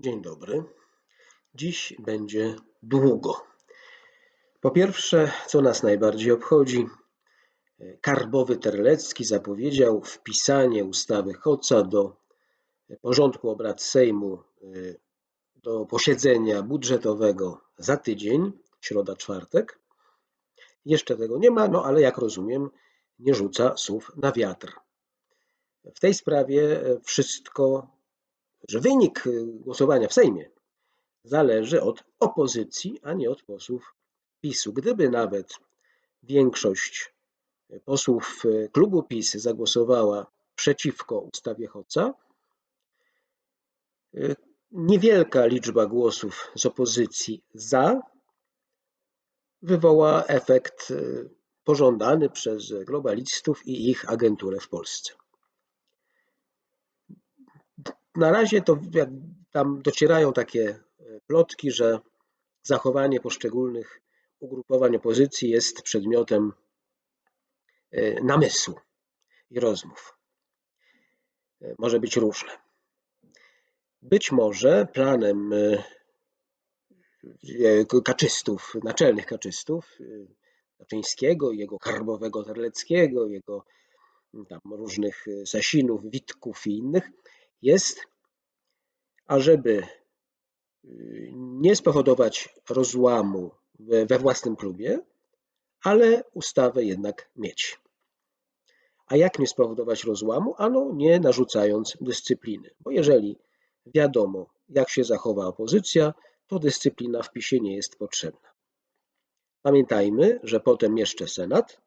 Dzień dobry. Dziś będzie długo. Po pierwsze, co nas najbardziej obchodzi, Karbowy Terlecki zapowiedział wpisanie ustawy Hoca do porządku obrad Sejmu y, do posiedzenia budżetowego za tydzień, środa, czwartek. Jeszcze tego nie ma, no ale jak rozumiem, nie rzuca słów na wiatr. W tej sprawie wszystko, że wynik głosowania w Sejmie zależy od opozycji, a nie od posłów PiSu. Gdyby nawet większość posłów klubu PiS zagłosowała przeciwko ustawie Hoca, niewielka liczba głosów z opozycji za wywoła efekt pożądany przez globalistów i ich agenturę w Polsce. Na razie to jak tam docierają takie plotki, że zachowanie poszczególnych ugrupowań opozycji jest przedmiotem e, namysłu i rozmów. E, może być różne. Być może planem e, kaczystów, naczelnych kaczystów, Kaczyńskiego, jego Karbowego Terleckiego, jego tam różnych Sasinów, Witków i innych, jest, ażeby nie spowodować rozłamu we własnym klubie, ale ustawę jednak mieć. A jak nie spowodować rozłamu? Ano nie narzucając dyscypliny. Bo jeżeli wiadomo, jak się zachowa opozycja, to dyscyplina w PiSie nie jest potrzebna. Pamiętajmy, że potem jeszcze Senat,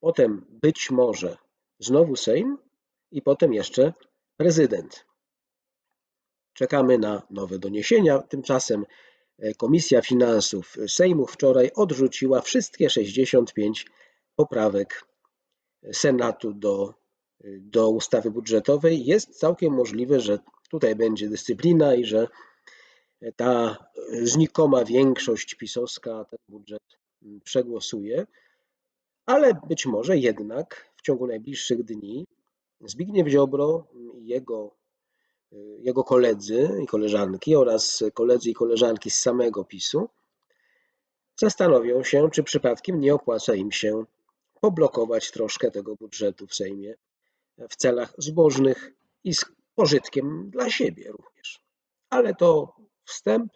potem być może znowu Sejm i potem jeszcze prezydent. Czekamy na nowe doniesienia. Tymczasem e, Komisja Finansów Sejmu wczoraj odrzuciła wszystkie 65 poprawek Senatu do, do ustawy budżetowej. Jest całkiem możliwe, że tutaj będzie dyscyplina i że ta znikoma większość pisowska ten budżet przegłosuje, ale być może jednak w ciągu najbliższych dni Zbigniew Ziobro i jego jego koledzy i koleżanki oraz koledzy i koleżanki z samego PiSu zastanowią się, czy przypadkiem nie opłaca im się poblokować troszkę tego budżetu w Sejmie w celach zbożnych i z pożytkiem dla siebie również. Ale to wstęp.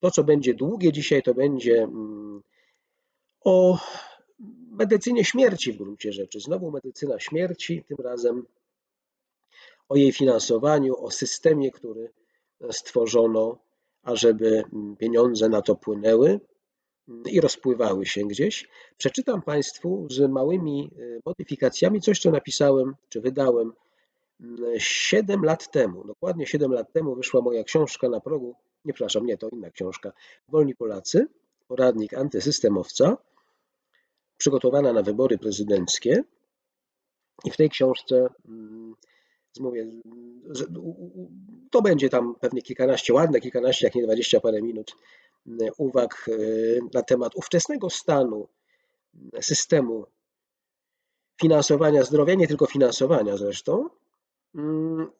To, co będzie długie dzisiaj, to będzie mm, o medycynie śmierci w gruncie rzeczy. Znowu medycyna śmierci, tym razem o jej finansowaniu, o systemie, który stworzono, ażeby pieniądze na to płynęły i rozpływały się gdzieś. Przeczytam Państwu z małymi y, modyfikacjami coś, co napisałem, czy wydałem 7 lat temu. Dokładnie 7 lat temu wyszła moja książka na progu, nie przepraszam, nie, to inna książka, Wolni Polacy, poradnik antysystemowca, przygotowana na wybory prezydenckie. I w tej książce mówię, to będzie tam pewnie kilkanaście, ładne kilkanaście, jak nie dwadzieścia parę minut mm, uwag y, na temat ówczesnego stanu systemu finansowania zdrowia, nie tylko finansowania zresztą, mm,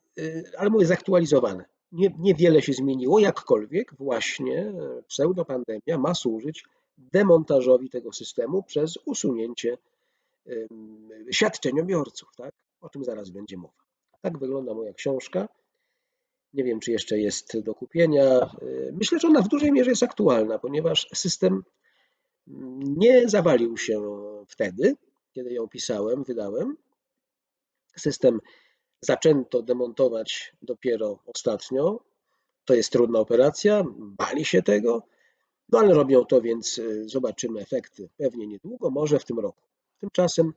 ale mówię zaktualizowane. Nie, niewiele się zmieniło, jakkolwiek właśnie pseudopandemia ma służyć demontażowi tego systemu przez usunięcie świadczeniobiorców. Tak? O tym zaraz będzie mowa. Tak wygląda moja książka. Nie wiem, czy jeszcze jest do kupienia. Myślę, że ona w dużej mierze jest aktualna, ponieważ system nie zawalił się wtedy, kiedy ją pisałem, wydałem. System zaczęto demontować dopiero ostatnio. To jest trudna operacja, bali się tego, no ale robią to, więc zobaczymy efekty pewnie niedługo, może w tym roku. Tymczasem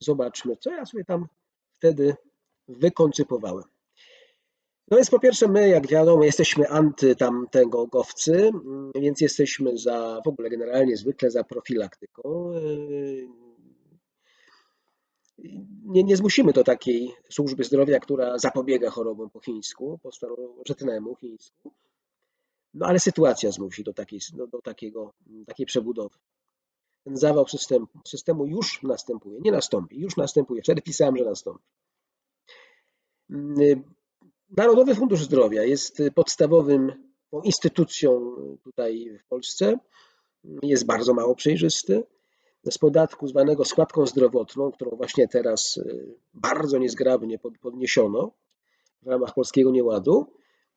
zobaczmy, co ja sobie tam wtedy wykoncypowałem. No więc po pierwsze my, jak wiadomo, jesteśmy anty tamtego gowcy, więc jesteśmy za, w ogóle generalnie zwykle za profilaktyką. Nie, nie zmusimy do takiej służby zdrowia, która zapobiega chorobom po chińsku, po starożytnemu chińsku. No ale sytuacja zmusi do, takiej, do, do takiego, takiej przebudowy. Ten zawał systemu, systemu już następuje, nie nastąpi, już następuje. Wtedy pisałem, że nastąpi. Narodowy Fundusz Zdrowia jest podstawowym instytucją tutaj w Polsce. Jest bardzo mało przejrzysty. Z podatku zwanego składką zdrowotną, którą właśnie teraz y, bardzo niezgrabnie podniesiono w ramach polskiego nieładu,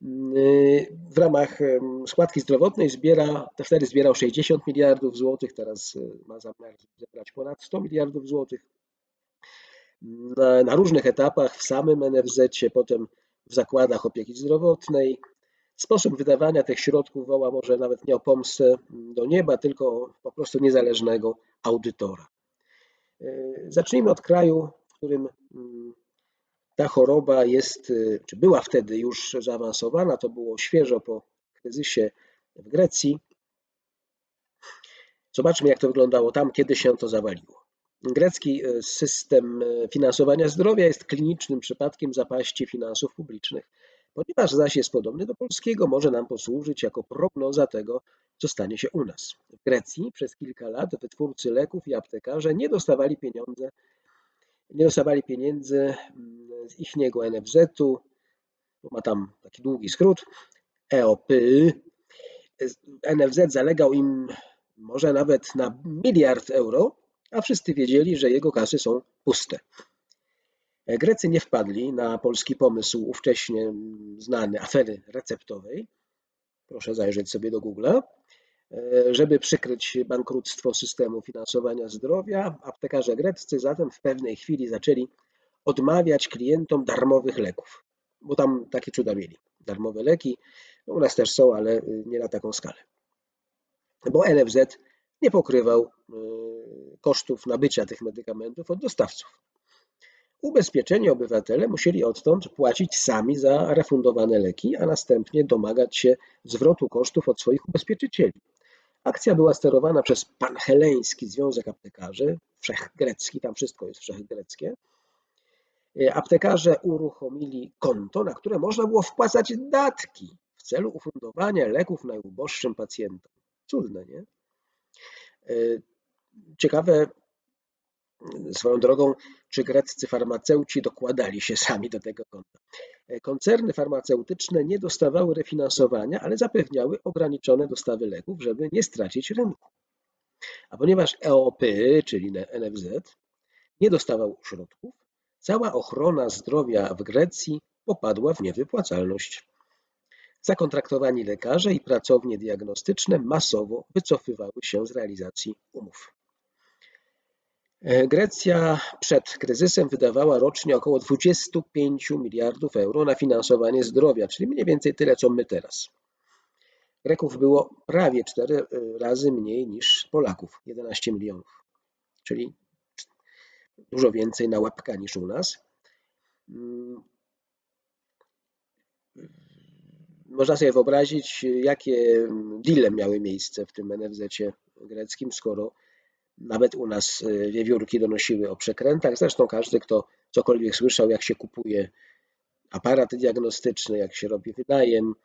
y, w ramach składki zdrowotnej zbiera, wtedy zbierał 60 miliardów złotych, teraz y, ma zamiar zebrać ponad 100 miliardów złotych. Na, na różnych etapach w samym NFZ, potem w zakładach opieki zdrowotnej. Sposób wydawania tych środków woła może nawet nie o pomstę do nieba, tylko po prostu niezależnego audytora. Yy, zacznijmy od kraju, w którym mm, ta choroba jest, yy, czy była wtedy już zaawansowana, to było świeżo po kryzysie w Grecji. Zobaczmy, jak to wyglądało tam, kiedy się to zawaliło. Grecki e, system e, finansowania zdrowia jest klinicznym przypadkiem zapaści finansów publicznych. Ponieważ zaś jest podobny do polskiego, może nam posłużyć jako prognoza tego, co stanie się u nas. W Grecji przez kilka lat wytwórcy leków i aptekarze nie dostawali pieniądze, nie dostawali pieniędzy mm, z ichniego NFZ-u, ma tam taki długi skrót, EOP. NFZ zalegał im może nawet na miliard euro, a wszyscy wiedzieli, że jego kasy są puste. Grecy nie wpadli na polski pomysł ówcześnie znany afery receptowej. Proszę zajrzeć sobie do Google'a. Żeby przykryć bankructwo systemu finansowania zdrowia, aptekarze greccy zatem w pewnej chwili zaczęli odmawiać klientom darmowych leków, bo tam takie cuda mieli. Darmowe leki, no u nas też są, ale nie na taką skalę. Bo NFZ nie pokrywał y, kosztów nabycia tych medykamentów od dostawców. Ubezpieczeni obywatele musieli odtąd płacić sami za refundowane leki, a następnie domagać się zwrotu kosztów od swoich ubezpieczycieli. Akcja była sterowana przez Panheleński Związek Aptekarzy, wszechgrecki, tam wszystko jest wszechgreckie. Y, aptekarze uruchomili konto, na które można było wpłacać datki w celu ufundowania leków najuboższym pacjentom. Cudne, nie? Y, ciekawe swoją drogą, czy greccy farmaceuci dokładali się sami do tego konta. Y, koncerny farmaceutyczne nie dostawały refinansowania, ale zapewniały ograniczone dostawy leków, żeby nie stracić rynku. A ponieważ EOP, czyli NFZ, nie dostawał środków, cała ochrona zdrowia w Grecji popadła w niewypłacalność. Zakontraktowani lekarze i pracownie diagnostyczne masowo wycofywały się z realizacji umów. E, Grecja przed kryzysem wydawała rocznie około 25 miliardów euro na finansowanie zdrowia, czyli mniej więcej tyle, co my teraz. Greków było prawie 4 e, razy mniej niż Polaków 11 milionów, czyli dużo więcej na łebka niż u nas. Można sobie wyobrazić, jakie deale miały miejsce w tym NFZ-cie greckim, skoro nawet u nas e, wiewiórki donosiły o przekrętach. Zresztą każdy, kto cokolwiek słyszał, jak się kupuje aparat diagnostyczny, jak się robi wynajem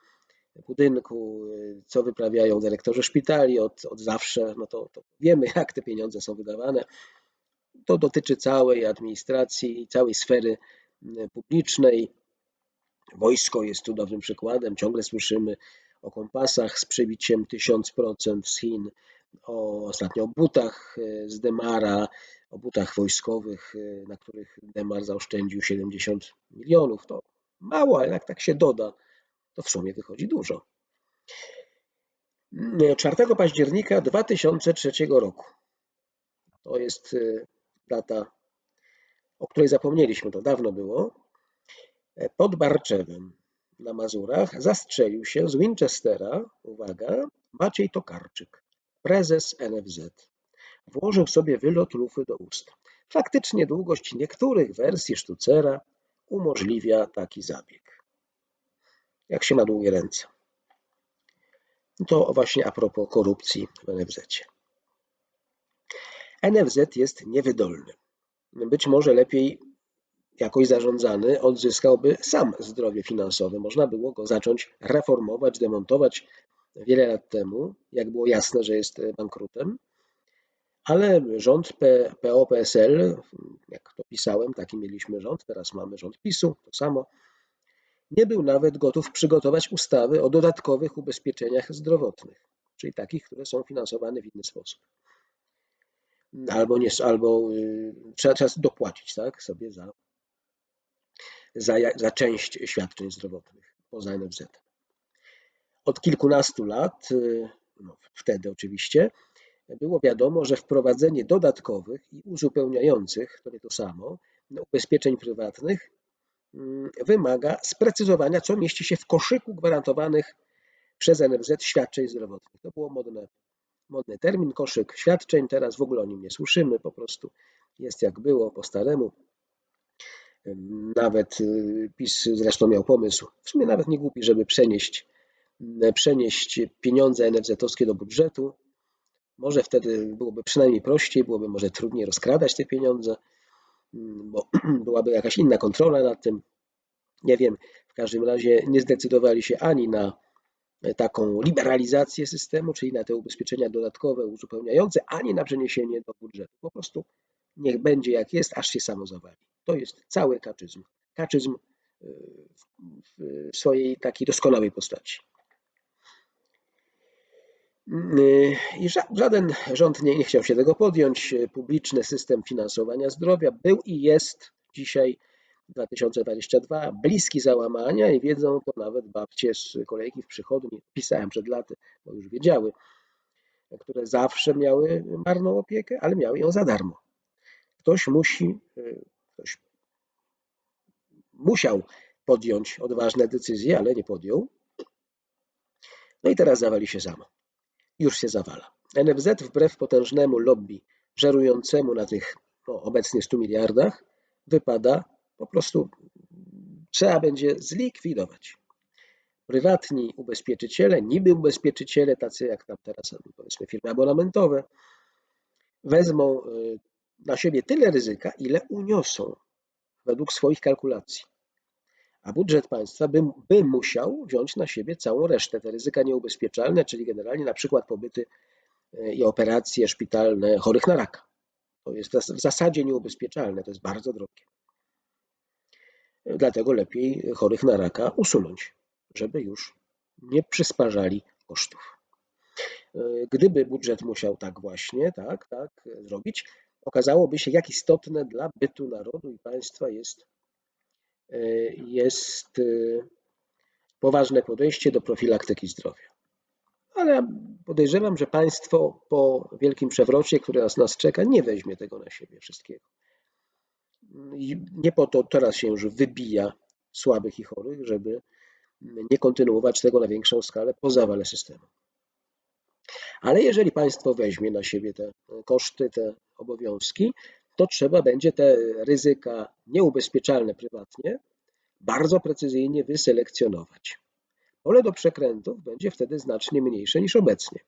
budynku, e, co wyprawiają dyrektorzy szpitali od, od zawsze, no to, to wiemy, jak te pieniądze są wydawane. To dotyczy całej administracji, całej sfery publicznej. Wojsko jest tu przykładem. Ciągle słyszymy o kompasach z przebiciem 1000% z Chin, o ostatnio o butach e, z Demara, o butach wojskowych, e, na których Demar zaoszczędził 70 milionów. To mało, ale jak tak się doda, to w sumie wychodzi dużo. 4 października 2003 roku. To jest e, data, o której zapomnieliśmy, to dawno było. Pod Barczewem na Mazurach zastrzelił się z Winchestera, uwaga, Maciej Tokarczyk, prezes NFZ. Włożył sobie wylot lufy do ust. Faktycznie długość niektórych wersji sztucera umożliwia taki zabieg. Jak się ma długie ręce. To właśnie a propos korupcji w NFZ. NFZ jest niewydolny. Być może lepiej jakoś zarządzany odzyskałby sam zdrowie finansowe. Można było go zacząć reformować, demontować wiele lat temu, jak było jasne, że jest bankrutem. Ale rząd PO-PSL, jak to pisałem, taki mieliśmy rząd, teraz mamy rząd PiSu, to samo, nie był nawet gotów przygotować ustawy o dodatkowych ubezpieczeniach zdrowotnych, czyli takich, które są finansowane w inny sposób. Albo, nie, albo y, trzeba, trzeba dopłacić tak, sobie za, za, za część świadczeń zdrowotnych poza NFZ. Od kilkunastu lat, y, no, wtedy oczywiście, było wiadomo, że wprowadzenie dodatkowych i uzupełniających, to nie to samo, ubezpieczeń prywatnych mm, wymaga sprecyzowania, co mieści się w koszyku gwarantowanych przez NFZ świadczeń zdrowotnych. To było modne, modny termin, koszyk świadczeń, teraz w ogóle o nim nie słyszymy, po prostu jest jak było po staremu. Nawet y, PiS zresztą miał pomysł, w sumie nawet nie głupi, żeby przenieść, przenieść pieniądze NFZ-owskie do budżetu, może wtedy byłoby przynajmniej prościej, byłoby może trudniej rozkradać te pieniądze, mm, bo byłaby jakaś inna kontrola nad tym. Nie wiem, w każdym razie nie zdecydowali się ani na taką liberalizację systemu, czyli na te ubezpieczenia dodatkowe, uzupełniające, ani na przeniesienie do budżetu. Po prostu niech będzie jak jest, aż się samo zawali. To jest cały kaczyzm. Kaczyzm y, w swojej takiej doskonałej postaci. I żaden rząd nie, nie chciał się tego podjąć. Publiczny system finansowania zdrowia był i jest dzisiaj 2022 bliski załamania i wiedzą to nawet babcie z kolejki w przychodni. Pisałem przed laty, bo już wiedziały, które zawsze miały marną opiekę, ale miały ją za darmo. Ktoś musi, ktoś musiał podjąć odważne decyzje, ale nie podjął. No i teraz zawali się samo już się zawala. NFZ wbrew potężnemu lobby żerującemu na tych no, obecnie 100 miliardach wypada po prostu trzeba będzie zlikwidować. Prywatni ubezpieczyciele, niby ubezpieczyciele, tacy jak tam teraz powiedzmy firmy abonamentowe, wezmą y, na siebie tyle ryzyka, ile uniosą według swoich kalkulacji a budżet państwa by, by musiał wziąć na siebie całą resztę, te ryzyka nieubezpieczalne, czyli generalnie na przykład pobyty e, i operacje szpitalne chorych na raka. To jest w zasadzie nieubezpieczalne, to jest bardzo drogie. Dlatego lepiej chorych na raka usunąć, żeby już nie przysparzali kosztów. E, gdyby budżet musiał tak właśnie, tak, tak zrobić, okazałoby się, jak istotne dla bytu narodu i państwa jest jest y, poważne podejście do profilaktyki zdrowia. Ale podejrzewam, że państwo po wielkim przewrocie, który nas, nas czeka, nie weźmie tego na siebie wszystkiego. I nie po to teraz się już wybija słabych i chorych, żeby nie kontynuować tego na większą skalę po zawale systemu. Ale jeżeli państwo weźmie na siebie te koszty, te obowiązki, to trzeba będzie te ryzyka nieubezpieczalne prywatnie bardzo precyzyjnie wyselekcjonować. Pole do przekrętów będzie wtedy znacznie mniejsze niż obecnie.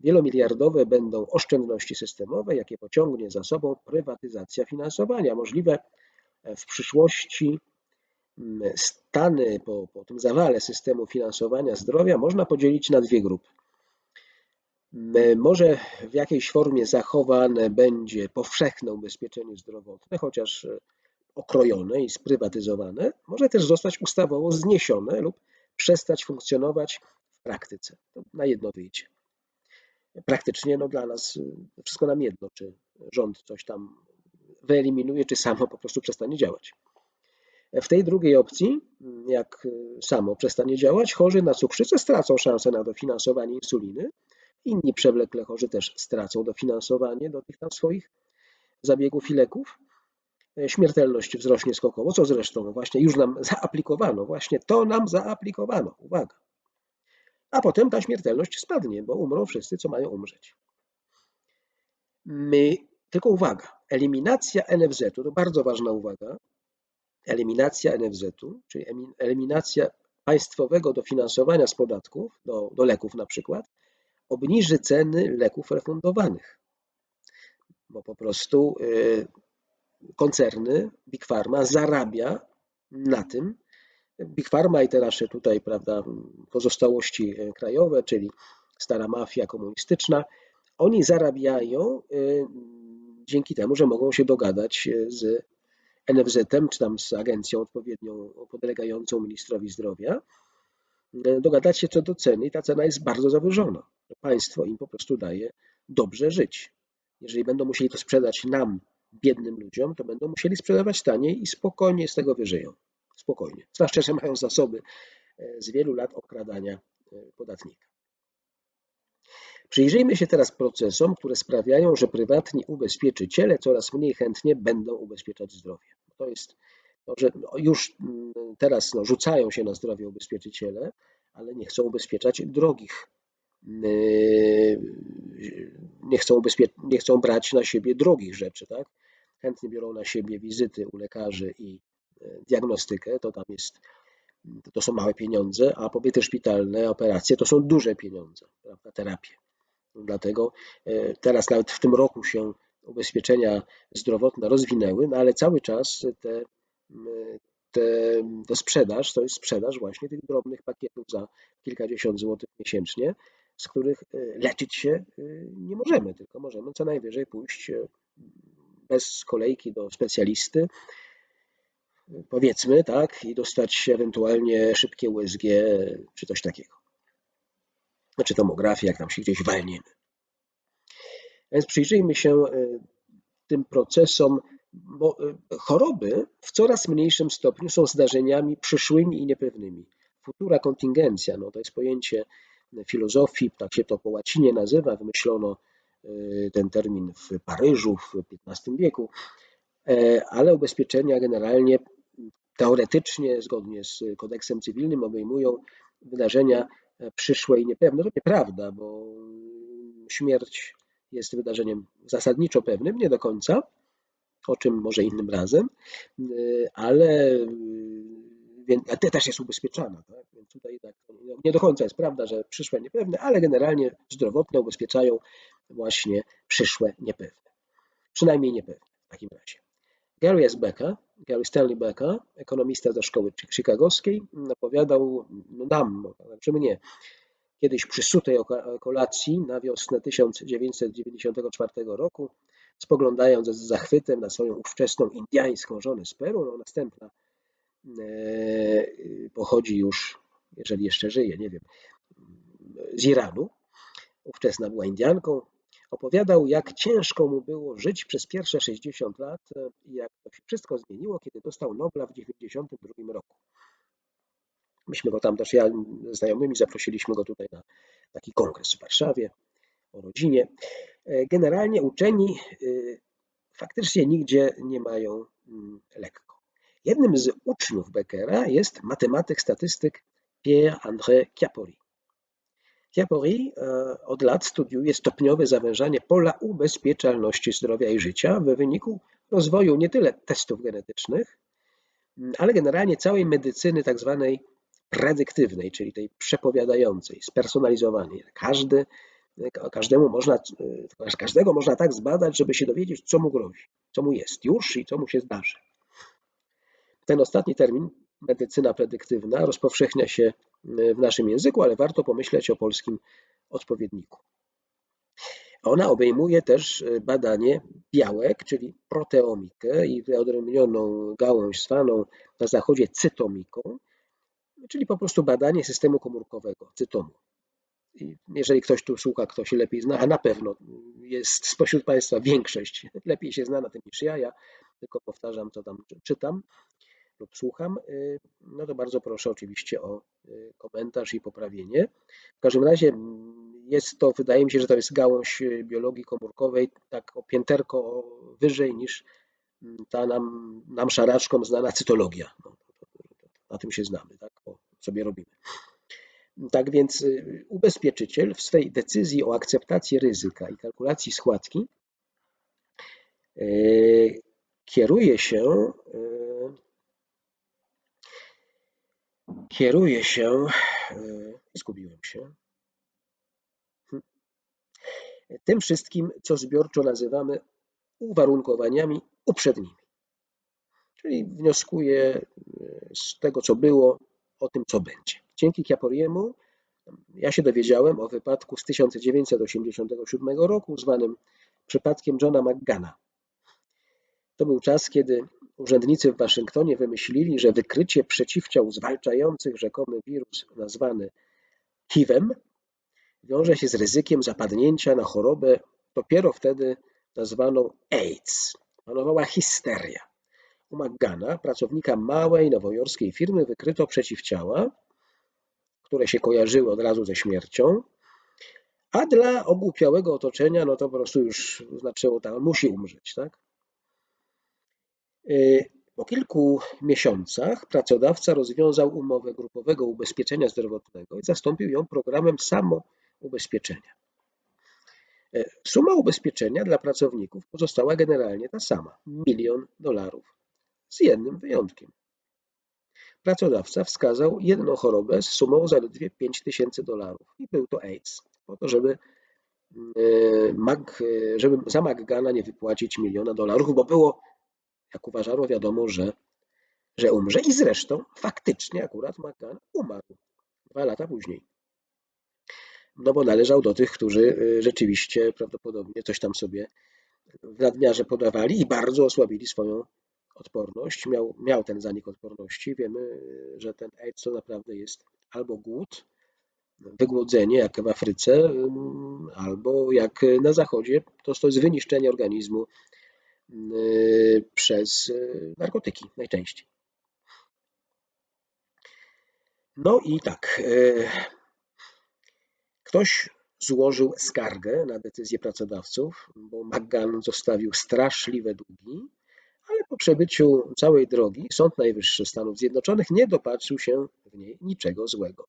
Wielomiliardowe będą oszczędności systemowe, jakie pociągnie za sobą prywatyzacja finansowania. Możliwe w przyszłości mm, stany po, po tym zawale systemu finansowania zdrowia można podzielić na dwie grupy. Może w jakiejś formie zachowane będzie powszechne ubezpieczenie zdrowotne, chociaż e, okrojone i sprywatyzowane, może też zostać ustawowo zniesione lub przestać funkcjonować w praktyce. Na jedno wyjdzie. Praktycznie no dla nas e, wszystko nam jedno, czy rząd coś tam wyeliminuje, czy samo po prostu przestanie działać. W tej drugiej opcji, jak e, samo przestanie działać, chorzy na cukrzycę stracą szansę na dofinansowanie insuliny, Inni przewlekle chorzy też stracą dofinansowanie do tych tam swoich zabiegów i leków. E, śmiertelność wzrośnie skokowo, co zresztą właśnie już nam zaaplikowano, właśnie to nam zaaplikowano, uwaga. A potem ta śmiertelność spadnie, bo umrą wszyscy, co mają umrzeć. My, tylko uwaga, eliminacja NFZ-u, to bardzo ważna uwaga, eliminacja NFZ-u, czyli eliminacja państwowego dofinansowania z podatków do, do leków na przykład, obniży ceny leków refundowanych, bo po prostu y, koncerny Big Pharma zarabia na tym. Big Pharma i te nasze tutaj prawda, pozostałości krajowe, czyli stara mafia komunistyczna, oni zarabiają y, dzięki temu, że mogą się dogadać z NFZ-em, czy tam z agencją odpowiednią podlegającą ministrowi zdrowia, dogadać się co do ceny i ta cena jest bardzo zawyżona. Państwo im po prostu daje dobrze żyć. Jeżeli będą musieli to sprzedać nam, biednym ludziom, to będą musieli sprzedawać taniej i spokojnie z tego wyżyją. Spokojnie. Zwłaszcza, że mają zasoby e, z wielu lat okradania e, podatnika. Przyjrzyjmy się teraz procesom, które sprawiają, że prywatni ubezpieczyciele coraz mniej chętnie będą ubezpieczać zdrowie. To jest że już mm, teraz no, rzucają się na zdrowie ubezpieczyciele, ale nie chcą ubezpieczać drogich. Yy, nie chcą, nie chcą brać na siebie drogich rzeczy. Tak? Chętnie biorą na siebie wizyty u lekarzy i e, diagnostykę. To tam jest, to są małe pieniądze, a pobyty szpitalne, operacje to są duże pieniądze, prawda? terapie. Dlatego e, teraz nawet w tym roku się ubezpieczenia zdrowotne rozwinęły, no ale cały czas te, te, te sprzedaż to jest sprzedaż właśnie tych drobnych pakietów za kilkadziesiąt złotych miesięcznie, z których e, leczyć się e, nie możemy, tylko możemy co najwyżej pójść bez kolejki do specjalisty, powiedzmy, tak, i dostać ewentualnie szybkie USG czy coś takiego znaczy tomografię, jak tam się gdzieś walniemy. Więc przyjrzyjmy się e, tym procesom, bo e, choroby w coraz mniejszym stopniu są zdarzeniami przyszłymi i niepewnymi. Futura kontingencja, no to jest pojęcie filozofii, tak się to po łacinie nazywa, wymyślono e, ten termin w Paryżu w XV wieku, ale ubezpieczenia generalnie teoretycznie, zgodnie z kodeksem cywilnym, obejmują wydarzenia przyszłe i niepewne. To nieprawda, bo śmierć jest wydarzeniem zasadniczo pewnym, nie do końca, o czym może innym razem, ale te też jest ubezpieczana. Tak? Więc tutaj tak, nie do końca jest prawda, że przyszłe niepewne, ale generalnie zdrowotne ubezpieczają właśnie przyszłe niepewne. Przynajmniej niepewne w takim razie. Gary S. Becker, Gary Stanley Becker, ekonomista ze szkoły chicagowskiej, opowiadał no nam, znaczy mnie, kiedyś przy sutej kolacji na wiosnę 1994 roku, spoglądając z zachwytem na swoją ówczesną indiańską żonę z Peru, no następna e, pochodzi już, jeżeli jeszcze żyje, nie wiem, z Iranu. Ówczesna była Indianką, Opowiadał, jak ciężko mu było żyć przez pierwsze 60 lat i jak to się wszystko zmieniło, kiedy dostał Nobla w 1992 roku. Myśmy go tam też, ja ze znajomymi zaprosiliśmy go tutaj na taki kongres w Warszawie o rodzinie. E, generalnie uczeni e, faktycznie nigdzie nie mają mm, lekko. Jednym z uczniów Beckera jest matematyk, statystyk Pierre-André Chiappori. Chiappori e, od lat studiuje stopniowe zawężanie pola ubezpieczalności zdrowia i życia w wyniku rozwoju nie tyle testów genetycznych, ale generalnie całej medycyny tak zwanej predyktywnej, czyli tej przepowiadającej, spersonalizowanej. Każdy, każdemu można, e, każdego można tak zbadać, żeby się dowiedzieć, co mu grozi, co mu jest już i co mu się zdarzy. Ten ostatni termin medycyna predyktywna rozpowszechnia się e, w naszym języku, ale warto pomyśleć o polskim odpowiedniku. Ona obejmuje też badanie białek, czyli proteomikę i wyodrębnioną gałąź zwaną na zachodzie cytomiką, czyli po prostu badanie systemu komórkowego, cytomu. Jeżeli ktoś tu słucha, kto się lepiej zna, a na pewno jest spośród Państwa większość lepiej się zna na tym niż ja, ja tylko powtarzam, co tam czytam, lub słucham, y, no to bardzo proszę oczywiście o y, komentarz i poprawienie. W każdym razie mm, jest to, wydaje mi się, że to jest gałąź y, biologii komórkowej tak o pięterko wyżej niż mm, ta nam, nam szaraczkom znana cytologia. No, na tym się znamy, tak? O, sobie robimy. Tak więc ubezpieczyciel w swej decyzji o akceptacji ryzyka i kalkulacji składki kieruje się Kieruję się, e, zgubiłem się, hm. tym wszystkim, co zbiorczo nazywamy uwarunkowaniami uprzednimi. Czyli wnioskuję e, z tego, co było, o tym, co będzie. Dzięki Chiaporiemu ja się dowiedziałem o wypadku z 1987 roku, zwanym przypadkiem Johna McGana. To był czas, kiedy urzędnicy w Waszyngtonie wymyślili, że wykrycie przeciwciał zwalczających rzekomy wirus nazwany HIV-em wiąże się z ryzykiem zapadnięcia na chorobę dopiero wtedy nazwaną AIDS. Panowała histeria. U McGana, pracownika małej nowojorskiej firmy, wykryto przeciwciała, które się kojarzyły od razu ze śmiercią, a dla ogłupiałego otoczenia, no to po prostu już znaczyło, że musi umrzeć, tak? Y, po kilku miesiącach pracodawca rozwiązał umowę grupowego ubezpieczenia zdrowotnego i zastąpił ją programem samoubezpieczenia. Y, suma ubezpieczenia dla pracowników pozostała generalnie ta sama milion dolarów, z jednym wyjątkiem. Pracodawca wskazał jedną chorobę z sumą zaledwie 5 tysięcy dolarów i był to AIDS, po to, żeby, y, żeby za McGana nie wypłacić miliona dolarów, bo było jak uważano, wiadomo, że, że umrze. I zresztą faktycznie akurat McCann umarł dwa lata później. No bo należał do tych, którzy y, rzeczywiście prawdopodobnie coś tam sobie w nadmiarze podawali i bardzo osłabili swoją odporność. Miał, miał ten zanik odporności. Wiemy, że ten AIDS to naprawdę jest albo głód, wygłodzenie jak w Afryce, albo jak na Zachodzie, to, to jest wyniszczenie organizmu Y, przez y, narkotyki najczęściej. No i tak, y, ktoś złożył skargę na decyzję pracodawców, bo McGann zostawił straszliwe długi, po przebyciu całej drogi Sąd Najwyższy Stanów Zjednoczonych nie dopatrzył się w niej niczego złego.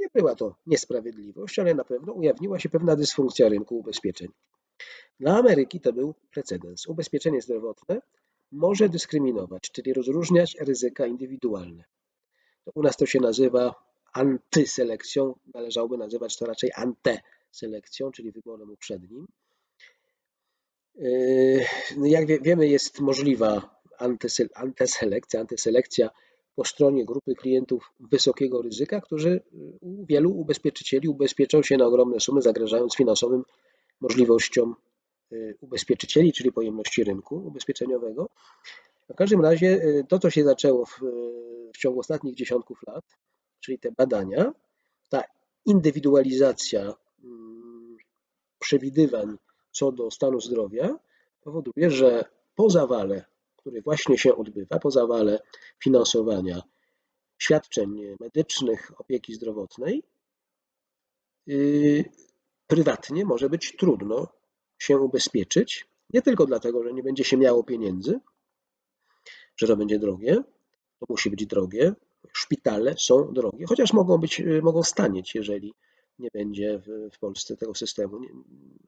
Nie była to niesprawiedliwość, ale na pewno ujawniła się pewna dysfunkcja rynku ubezpieczeń. Dla Ameryki to był precedens. Ubezpieczenie zdrowotne może dyskryminować, czyli rozróżniać ryzyka indywidualne. U nas to się nazywa antyselekcją, należałoby nazywać to raczej anteselekcją, czyli wyborem uprzednim. Yy, jak wiemy, jest możliwa antyselekcja, antyselekcja po stronie grupy klientów wysokiego ryzyka, którzy u wielu ubezpieczycieli ubezpieczą się na ogromne sumy, zagrażając finansowym możliwościom Y, ubezpieczycieli, czyli pojemności rynku ubezpieczeniowego. W każdym razie to, co się zaczęło w, w ciągu ostatnich dziesiątków lat, czyli te badania, ta indywidualizacja mm, przewidywań co do stanu zdrowia powoduje, że po zawale, który właśnie się odbywa, po zawale finansowania świadczeń medycznych, opieki zdrowotnej, y, prywatnie może być trudno się ubezpieczyć, nie tylko dlatego, że nie będzie się miało pieniędzy, że to będzie drogie, to musi być drogie, szpitale są drogie, chociaż mogą być, mogą stanieć, jeżeli nie będzie w, w Polsce tego systemu.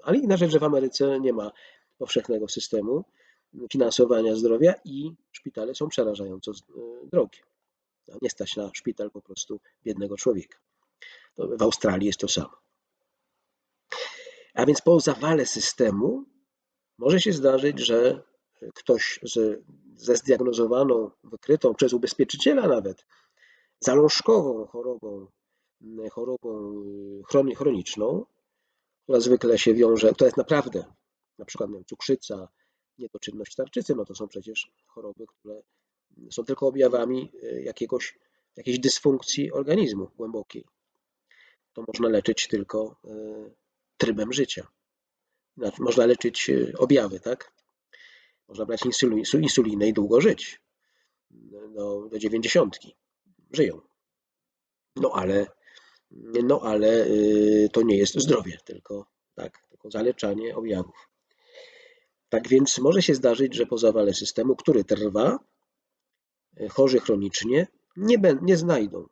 Ale inna rzecz, że w Ameryce nie ma powszechnego systemu finansowania zdrowia i szpitale są przerażająco drogie. No, nie stać na szpital po prostu biednego człowieka. w Australii jest to samo. A więc po zawale systemu może się zdarzyć, że ktoś z, ze zdiagnozowaną, wykrytą przez ubezpieczyciela nawet zalążkową chorobą, chorobą chroniczną, która zwykle się wiąże, to jest naprawdę, na przykład cukrzyca, niedoczynność tarczycy, no to są przecież choroby, które są tylko objawami jakiegoś, jakiejś dysfunkcji organizmu głębokiej. To można leczyć tylko e, trybem życia. Można leczyć e, objawy, tak? Można brać insulinę i długo żyć. Do, do 90. Żyją. No ale, no ale e, to nie jest zdrowie, tylko, tak, tylko zaleczanie objawów. Tak więc może się zdarzyć, że po zawale systemu, który trwa, e, chorzy chronicznie nie, nie znajdą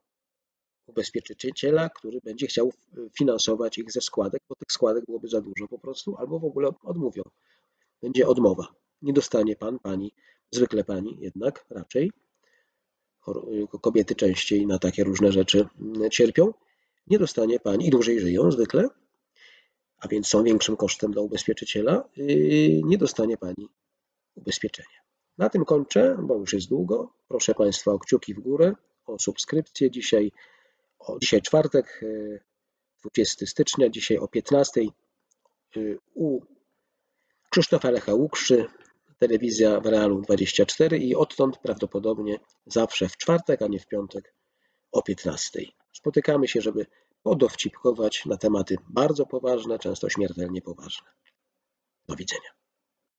ubezpieczyciela, który będzie chciał finansować ich ze składek, bo tych składek byłoby za dużo po prostu, albo w ogóle odmówią. Będzie odmowa. Nie dostanie pan, pani, zwykle pani jednak raczej. Kobiety częściej na takie różne rzeczy cierpią. Nie dostanie pani i dłużej żyją zwykle, a więc są większym kosztem dla ubezpieczyciela. Nie dostanie pani ubezpieczenia. Na tym kończę, bo już jest długo. Proszę Państwa o kciuki w górę, o subskrypcję. Dzisiaj o, dzisiaj czwartek, 20 e, stycznia, dzisiaj o 15 e, u Krzysztofa Lecha Łukszy, telewizja w Realu 24 i odtąd prawdopodobnie zawsze w czwartek, a nie w piątek o 15. Spotykamy się, żeby podowcipkować na tematy bardzo poważne, często śmiertelnie poważne. Do widzenia.